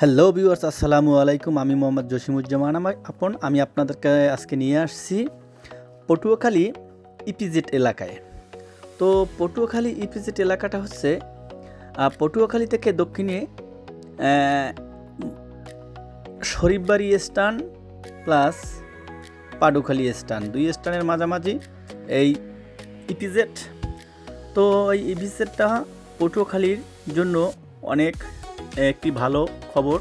Hello viewers আসসালামু আলাইকুম। আমি মোহাম্মদ জসিমুজ্জামান। আমার আপন, আমি আপনাদেরকে আজকে নিয়ে আসছি পটুয়াখালী ইপিজেড এলাকায়। তো পটুয়াখালী ইপিজেড এলাকাটা হচ্ছে পটুয়াখালী থেকে দক্ষিণে শরীফবাড়ি স্টান প্লাস পাডুখালী স্টান দুই স্টানের মাঝামাঝি এই ইপিজেড। তো এই ইপিজেডটা পটুয়াখালীর জন্য অনেক একটি ভালো খবর।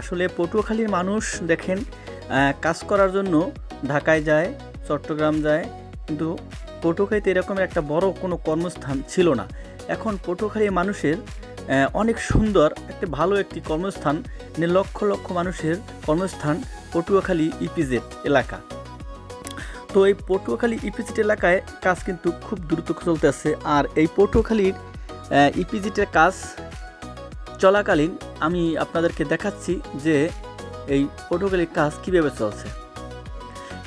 আসলে পটুয়াখালীর মানুষ দেখেন কাজ করার জন্য ঢাকায় যায়, চট্টগ্রাম যায়, কিন্তু পটুয়াখালীতে এরকম একটা বড় কোনো কর্মস্থান ছিল না। এখন পটুয়াখালীর মানুষের অনেক সুন্দর, একটা ভালো একটি কর্মস্থান মানে লক্ষ লক্ষ মানুষের কর্মস্থান পটুয়াখালী ইপিজেড এলাকা। তো এই পটুয়াখালী ইপিজিট এলাকায় কাজ কিন্তু খুব দ্রুত চলতে চলতেছে, আর এই পটুয়াখালীর ইপিজিটের কাজ চলাকালীন আমি আপনাদেরকে দেখাচ্ছি যে এই পটুয়াখালীর কাজ কীভাবে চলছে।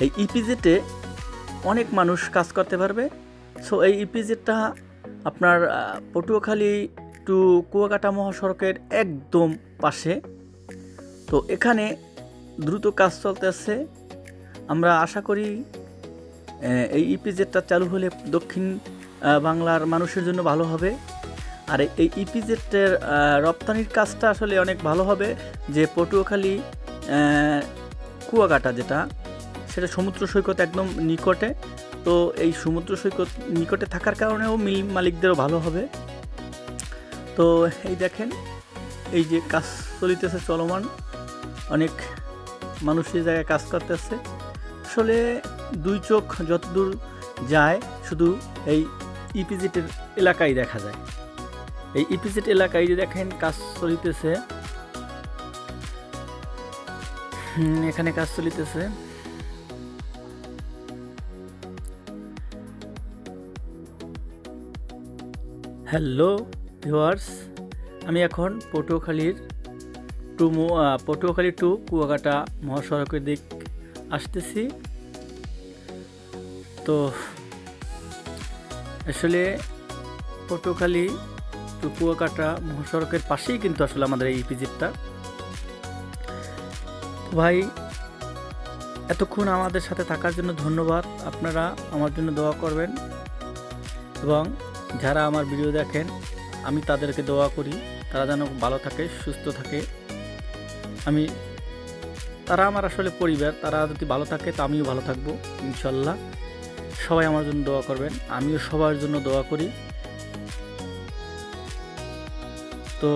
এই ইপিজেটে অনেক মানুষ কাজ করতে পারবে। সো এই ইপিজেটটা আপনার আহ, পটুয়াখালী টু কুয়াকাটা মহাসড়কের একদম পাশে। তো এখানে দ্রুত কাজ চলতেছে। আমরা আশা করি এই ইপিজেডটা চালু হলে দক্ষিণ বাংলার মানুষের জন্য ভালো হবে। আর এই- ইপিজেডের রপ্তানির কাজটা আসলে অনেক ভালো হবে, যে পটুয়াখালী কুয়াকাটা যেটা, সেটা সমুদ্র সৈকত একদম নিকটে। তো এই সমুদ্র সৈকত নিকটে থাকার কারণেও মিল মালিকদেরও ভালো হবে। তো এই দেখেন, এই যে কাজ চলিতেছে চলমান, অনেক মানুষ এই জায়গায় কাজ করতেছে। আসলে দুই চোখ যতদূর যায়, শুধু এই ইপিজেটের এলাকায় দেখা যায়। এই ইপিজেট এলাকায় যে দেখেন কাজ চলিতেছে। এখানে কাজ চলিতেছে। হ্যালো ভিওয়ার্স আমি এখন পটুয়াখালীর টু পটুয়াখালী টু কুয়াকাটা মহাসড়কের দিক আসতেছি। তো আসলে পটুয়াখালী টু কুয়াকাটা মহাসড়কের পাশেই কিন্তু আসলে আমাদের এই ইপিজিটটা ভাই, এতক্ষণ আমাদের সাথে থাকার জন্য ধন্যবাদ। আপনারা আমার জন্য দোয়া করবেন এবং যারা আমার ভিডিও দেখেন, আমি তাদেরকে দোয়া করি। তারা যেন ভালো থাকে, সুস্থ থাকে। আমি, তারা আমার আসলে পরিবার, তারা যদি ভালো থাকে তো আমিও ভালো থাকব, ইনশাল্লাহ। সবাই আমার জন্য দোয়া করবেন, আমিও সবার জন্য দোয়া করি। তো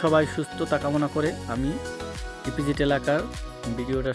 সবাই সুস্থতা কামনা করে আমি ইপিজিট এলাকার ভিডিওটা